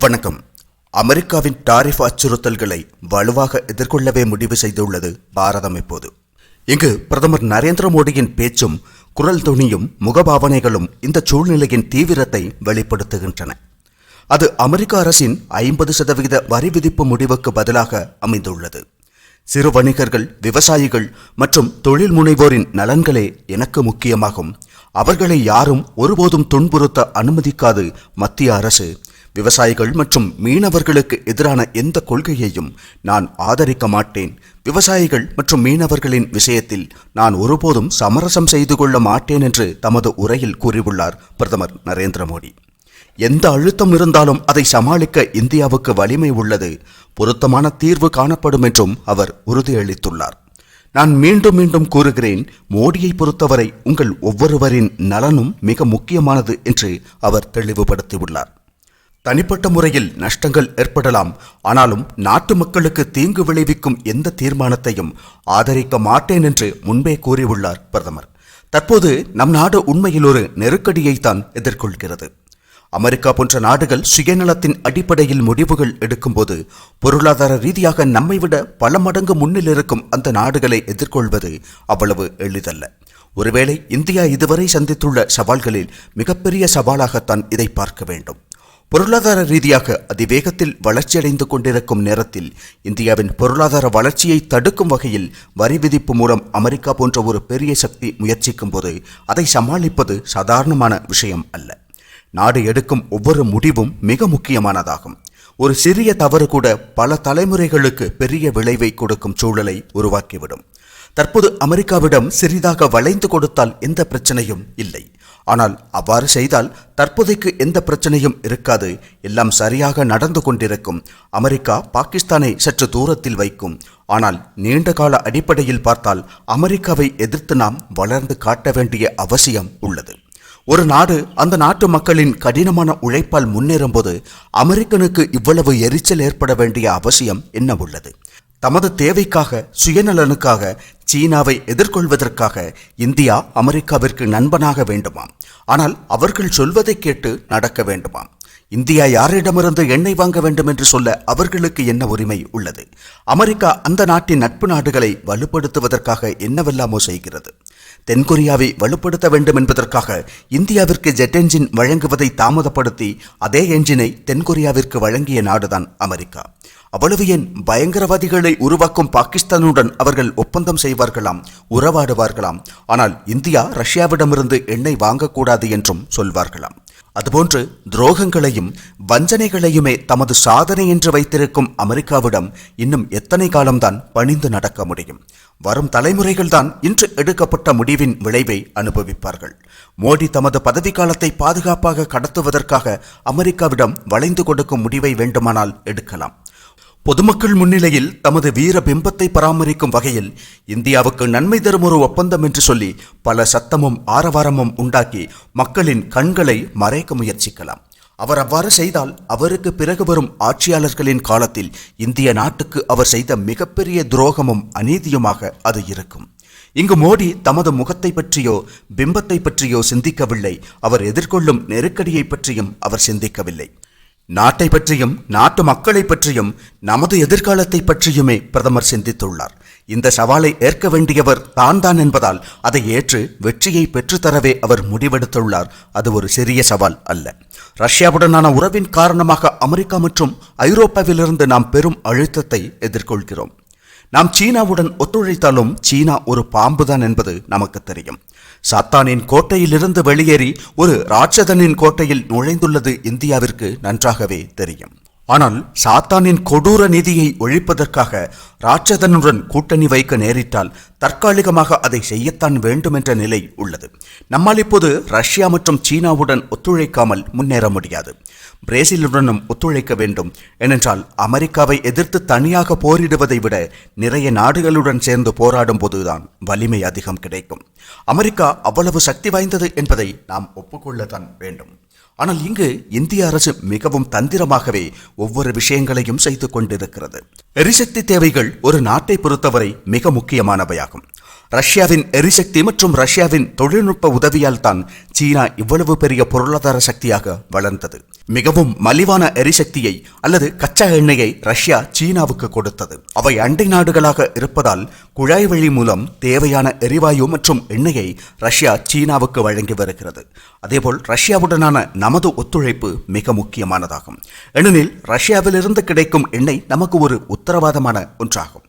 வணக்கம். அமெரிக்காவின் டாரிஃப் அச்சுறுத்தல்களை வலுவாக எதிர்கொள்ளவே முடிவு செய்துள்ளது பாரதம் இப்போது இங்கு பிரதமர் நரேந்திர மோடியின் பேச்சும் குரல் துணியும் முகபாவனைகளும் இந்த சூழ்நிலையின் தீவிரத்தை வெளிப்படுத்துகின்றன. அது அமெரிக்க அரசின் ஐம்பது சதவிகித வரி விதிப்பு முடிவுக்கு பதிலாக அமைந்துள்ளது. சிறு வணிகர்கள் விவசாயிகள் மற்றும் தொழில் முனைவோரின் நலன்களே எனக்கு முக்கியமாகும். அவர்களை யாரும் ஒருபோதும் துன்புறுத்த அனுமதிக்காது மத்திய அரசு விவசாயிகள் மற்றும் மீனவர்களுக்கு எதிரான எந்த கொள்கையையும் நான் ஆதரிக்க மாட்டேன். விவசாயிகள் மற்றும் மீனவர்களின் விஷயத்தில் நான் ஒருபோதும் சமரசம் செய்து கொள்ள மாட்டேன் என்று தமது உரையில் கூறியுள்ளார் பிரதமர் நரேந்திர மோடி. எந்த அழுத்தம் இருந்தாலும் அதை சமாளிக்க இந்தியாவுக்கு வலிமை உள்ளது. பொருத்தமான தீர்வு காணப்படும் என்றும் அவர் உறுதியளித்துள்ளார். நான் மீண்டும் மீண்டும் கூறுகிறேன் மோடியை பொறுத்தவரை உங்கள் ஒவ்வொருவரின் நலனும் மிக முக்கியமானது என்று அவர் தெளிவுபடுத்தியுள்ளார். தனிப்பட்ட முறையில் நஷ்டங்கள் ஏற்படலாம். ஆனாலும் நாட்டு மக்களுக்கு தீங்கு விளைவிக்கும் எந்த தீர்மானத்தையும் ஆதரிக்க மாட்டேன் என்று முன்பே கூறியுள்ளார் பிரதமர். தற்போது நம் நாடு உண்மையில் ஒரு நெருக்கடியை தான் எதிர்கொள்கிறது. அமெரிக்கா போன்ற நாடுகள் சுயநலத்தின் அடிப்படையில் முடிவுகள் எடுக்கும்போது பொருளாதார ரீதியாக நம்மை விட பல மடங்கு முன்னில் இருக்கும் அந்த நாடுகளை எதிர்கொள்வது அவ்வளவு எளிதல்ல. ஒருவேளை இந்தியா இதுவரை சந்தித்துள்ள சவால்களில் மிகப்பெரிய சவாலாகத்தான் இதை பார்க்க வேண்டும். பொருளாதார ரீதியாக அதிவேகத்தில் வளர்ச்சியடைந்து கொண்டிருக்கும் நேரத்தில் இந்தியாவின் பொருளாதார வளர்ச்சியை தடுக்கும் வகையில் வரி விதிப்பு மூலம் அமெரிக்கா போன்ற ஒரு பெரிய சக்தி முயற்சிக்கும் போது அதை சமாளிப்பது சாதாரணமான விஷயம் அல்ல. நாடு எடுக்கும் ஒவ்வொரு முடிவும் மிக முக்கியமானதாகும். ஒரு சிறிய தவறு கூட பல தலைமுறைகளுக்கு பெரிய விளைவை கொடுக்கும் சூழலை உருவாக்கிவிடும். தற்போது அமெரிக்காவிடம் சிறிதாக வளைந்து கொடுத்தால் எந்த பிரச்சனையும் இல்லை. ஆனால் அவ்வாறு செய்தால் தற்போதைக்கு எந்த பிரச்சனையும் இருக்காது. எல்லாம் சரியாக நடந்து கொண்டிருக்கும். அமெரிக்கா பாகிஸ்தானை சற்று தூரத்தில் வைக்கும். ஆனால் நீண்ட கால அடிப்படையில் பார்த்தால் அமெரிக்காவை எதிர்த்து நாம் வளர்ந்து காட்ட வேண்டிய அவசியம் உள்ளது. ஒரு நாடு அந்த நாட்டு மக்களின் கடினமான உழைப்பால் முன்னேறும்போது அமெரிக்கனுக்கு இவ்வளவு எரிச்சல் ஏற்பட வேண்டிய அவசியம் என்ன உள்ளது? தமது தேவைக்காக சுயநலனுக்காக சீனாவை எதிர்கொள்வதற்காக இந்தியா அமெரிக்காவிற்கு நண்பனாக வேண்டுமாம். ஆனால் அவர்கள் சொல்வதை கேட்டு நடக்க வேண்டுமாம். இந்தியா யாரிடமிருந்து எண்ணெய் வாங்க வேண்டும் என்று சொல்ல அவர்களுக்கு என்ன உரிமை உள்ளது? அமெரிக்கா அந்த நாட்டின் நட்பு நாடுகளை வலுப்படுத்துவதற்காக என்னவெல்லாமோ செய்கிறது? தென்கொரியாவை வலுப்படுத்த வேண்டும் என்பதற்காக இந்தியாவிற்கு ஜெட் என்ஜின் வழங்குவதை தாமதப்படுத்தி அதே என்ஜினை தென்கொரியாவிற்கு வழங்கிய நாடுதான் அமெரிக்கா. அவ்வளவு ஏன் பயங்கரவாதிகளை உருவாக்கும் பாகிஸ்தானுடன் அவர்கள் ஒப்பந்தம் செய்வார்களாம் உறவாடுவார்களாம். ஆனால் இந்தியா ரஷ்யாவிடமிருந்து எண்ணெய் வாங்கக்கூடாது என்றும் சொல்வார்களாம். அதுபோன்று துரோகங்களையும் வஞ்சனைகளையுமே தமது சாதனை என்று வைத்திருக்கும் அமெரிக்காவிடம் இன்னும் எத்தனை காலம்தான் பணிந்து நடக்க முடியும்? வரும் தலைமுறைகள்தான் இன்று எடுக்கப்பட்ட முடிவின் விளைவை அனுபவிப்பார்கள். மோடி தமது பதவிக்காலத்தை பாதுகாப்பாக கடத்துவதற்காக அமெரிக்காவிடம் வளைந்து கொடுக்கும் முடிவை வேண்டுமானால் எடுக்கலாம். பொதுமக்கள் முன்னிலையில் தமது வீர பிம்பத்தை பராமரிக்கும் வகையில் இந்தியாவுக்கு நன்மை தரும் ஒரு ஒப்பந்தம் என்று சொல்லி பல சத்தமும் ஆரவாரமும் உண்டாக்கி மக்களின் கண்களை மறைக்க முயற்சிக்கலாம். அவர் அவ்வாறு செய்தால் அவருக்கு பிறகு வரும் ஆட்சியாளர்களின் காலத்தில் இந்திய நாட்டுக்கு அவர் செய்த மிகப்பெரிய துரோகமும் அநீதியுமாக அது இருக்கும். இங்கு மோடி தமது முகத்தை பற்றியோ பிம்பத்தை பற்றியோ சிந்திக்கவில்லை. அவர் எதிர்கொள்ளும் நெருக்கடியை பற்றியும் அவர் சிந்திக்கவில்லை. நாட்டை பற்றியும் நாட்டு மக்களை பற்றியும் நமது எதிர்காலத்தை பற்றியுமே பிரதமர் சிந்தித்துள்ளார். இந்த சவாலை ஏற்க வேண்டியவர் தான் தான் என்பதால் அதை ஏற்று வெற்றியை பெற்றுத்தரவே அவர் முடிவெடுத்துள்ளார். அது ஒரு சிறிய சவால் அல்ல. ரஷ்யாவுடனான உறவின் காரணமாக அமெரிக்கா மற்றும் ஐரோப்பாவிலிருந்து நாம் பெரும் அழுத்தத்தை எதிர்கொள்கிறோம். நாம் சீனாவுடன் ஒத்துழைத்தாலும் சீனா ஒரு பாம்புதான் என்பது நமக்கு தெரியும். சாத்தானின் கோட்டையிலிருந்து வெளியேறி ஒரு ராட்சதனின் கோட்டையில் நுழைந்துள்ளது இந்தியாவிற்கு நன்றாகவே தெரியும். ஆனால் சாத்தானின் கொடூர நிதியை ஒழிப்பதற்காக ராட்சதனுடன் கூட்டணி வைக்க நேரிட்டால் தற்காலிகமாக அதை செய்யத்தான் வேண்டும் என்ற நிலை உள்ளது. நம்மால் இப்போது ரஷ்யா மற்றும் சீனாவுடன் ஒத்துழைக்காமல் முன்னேற முடியாது. பிரேசிலுடனும் ஒத்துழைக்க வேண்டும். ஏனென்றால் அமெரிக்காவை எதிர்த்து தனியாக போரிடுவதை விட நிறைய நாடுகளுடன் சேர்ந்து போராடும் போதுதான் வலிமை அதிகம் கிடைக்கும். அமெரிக்கா அவ்வளவு சக்தி வாய்ந்தது என்பதை நாம் ஒப்புக்கொள்ளத்தான் வேண்டும். ஆனால் இங்கு இந்திய அரசு மிகவும் தந்திரமாகவே ஒவ்வொரு விஷயங்களையும் செய்து கொண்டிருக்கிறது. எரிசக்தி தேவைகள் ஒரு நாட்டை பொறுத்தவரை மிக முக்கியமானவையாகும். ரஷ்யாவின் எரிசக்தி மற்றும் ரஷ்யாவின் தொழில்நுட்ப உதவியால் தான் சீனா இவ்வளவு பெரிய பொருளாதார சக்தியாக வளர்ந்தது. மிகவும் மலிவான எரிசக்தியை அல்லது கச்சா எண்ணெயை ரஷ்யா சீனாவுக்கு கொடுத்தது. அவை அண்டை நாடுகளாக இருப்பதால் குழாய் வழி மூலம் தேவையான எரிவாயு மற்றும் எண்ணெயை ரஷ்யா சீனாவுக்கு வழங்கி வருகிறது. அதேபோல் ரஷ்யாவுடனான நமது ஒத்துழைப்பு மிக முக்கியமானதாகும். ஏனெனில் ரஷ்யாவிலிருந்து கிடைக்கும் எண்ணெய் நமக்கு ஒரு உத்தரவாதமான ஒன்றாகும்.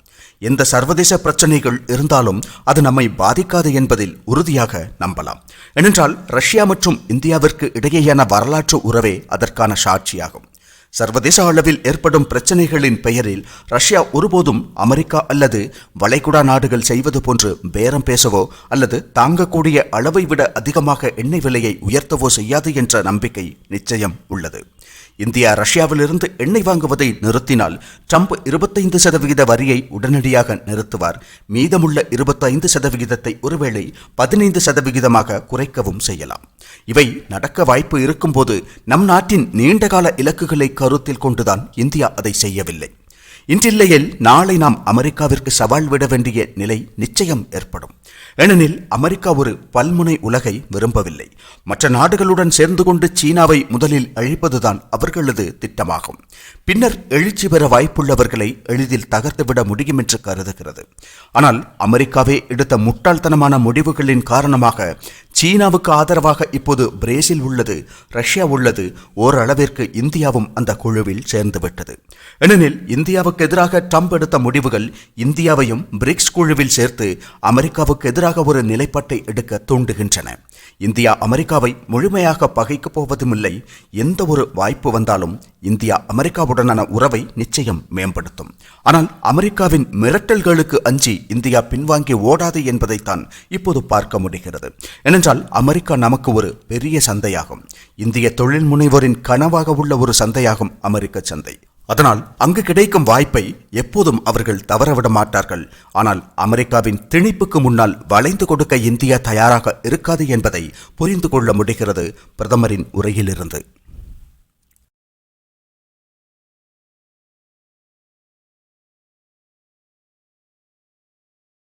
எந்த சர்வதேச பிரச்சனைகள் இருந்தாலும் அது நம்மை பாதிக்காது என்பதில் உறுதியாக நம்பலாம். ஏனென்றால் ரஷ்யா மற்றும் இந்தியாவிற்கு இடையேயான வரலாற்று உறவே அதற்கான சாட்சியாகும். சர்வதேச அளவில் ஏற்படும் பிரச்சனைகளின் பெயரில் ரஷ்யா ஒருபோதும் அமெரிக்கா அல்லது வளைகுடா நாடுகள் செய்வது போன்று பேரம் பேசவோ அல்லது தாங்கக்கூடிய அளவை விட அதிகமாக எண்ணெய் விலையை உயர்த்தவோ செய்யாது என்ற நம்பிக்கை நிச்சயம் உள்ளது. இந்தியா ரஷ்யாவிலிருந்து எண்ணெய் வாங்குவதை நிறுத்தினால் ட்ரம்ப் இருபத்தைந்து சதவிகித வரியை உடனடியாக நிறுத்துவார். மீதமுள்ள இருபத்தைந்து சதவிகிதத்தை ஒருவேளை பதினைந்து சதவிகிதமாக குறைக்கவும் செய்யலாம். இவை நடக்க வாய்ப்பு இருக்கும்போது நம் நாட்டின் நீண்டகால இலக்குகளை கருத்தில் கொண்டுதான் இந்தியா அதை செய்யவில்லை. இன்றில்லையில் நாளை நாம் அமெரிக்காவிற்கு சவால் விட வேண்டிய நிலை நிச்சயம் ஏற்படும். ஏனெனில் அமெரிக்கா ஒரு பல்முனை உலகை விரும்பவில்லை. மற்ற நாடுகளுடன் சேர்ந்து கொண்டு சீனாவை முதலில் அழிப்பதுதான் அவர்களது திட்டமாகும். பின்னர் எழுச்சி பெற வாய்ப்புள்ளவர்களை எளிதில் தகர்த்துவிட முடியும் என்று கருதுகிறது. ஆனால் அமெரிக்காவே எடுத்த முட்டாள்தனமான முடிவுகளின் காரணமாக சீனாவுக்கு ஆதரவாக இப்போது பிரேசில் உள்ளது ரஷ்யா உள்ளது ஓரளவிற்கு இந்தியாவும் அந்த குழுவில் சேர்ந்துவிட்டது. ஏனெனில் இந்தியாவுக்கு எதிராக ட்ரம்ப் எடுத்த முடிவுகள் இந்தியாவையும் பிரிக்ஸ் குழுவில் சேர்த்து அமெரிக்காவுக்கு எதிராக ஒரு நிலைப்பாட்டை எடுக்க தூண்டுகின்றன. இந்தியா அமெரிக்காவை முழுமையாக பகைக்கப் போவதுமில்லை. எந்த ஒரு வாய்ப்பு வந்தாலும் இந்தியா அமெரிக்காவுடனான உறவை நிச்சயம் மேம்படுத்தும். ஆனால் அமெரிக்காவின் மிரட்டல்களுக்கு அஞ்சி இந்தியா பின்வாங்கி ஓடாது என்பதைத்தான் இப்போது பார்க்க முடிகிறது. ஏனென்றால் அமெரிக்கா நமக்கு ஒரு பெரிய சந்தையாகும். இந்திய தொழில் முனைவோரின் கனவாக உள்ள ஒரு சந்தையாகும் அமெரிக்க சந்தை. அதனால் அங்கு கிடைக்கும் வாய்ப்பை எப்போதும் அவர்கள் தவறவிட மாட்டார்கள் ஆனால் அமெரிக்காவின் திணிப்புக்கு முன்னால் வளைந்து கொடுக்க இந்தியா தயாராக இருக்காது என்பதை புரிந்து கொள்ள முடிகிறது பிரதமரின் உரையிலிருந்து.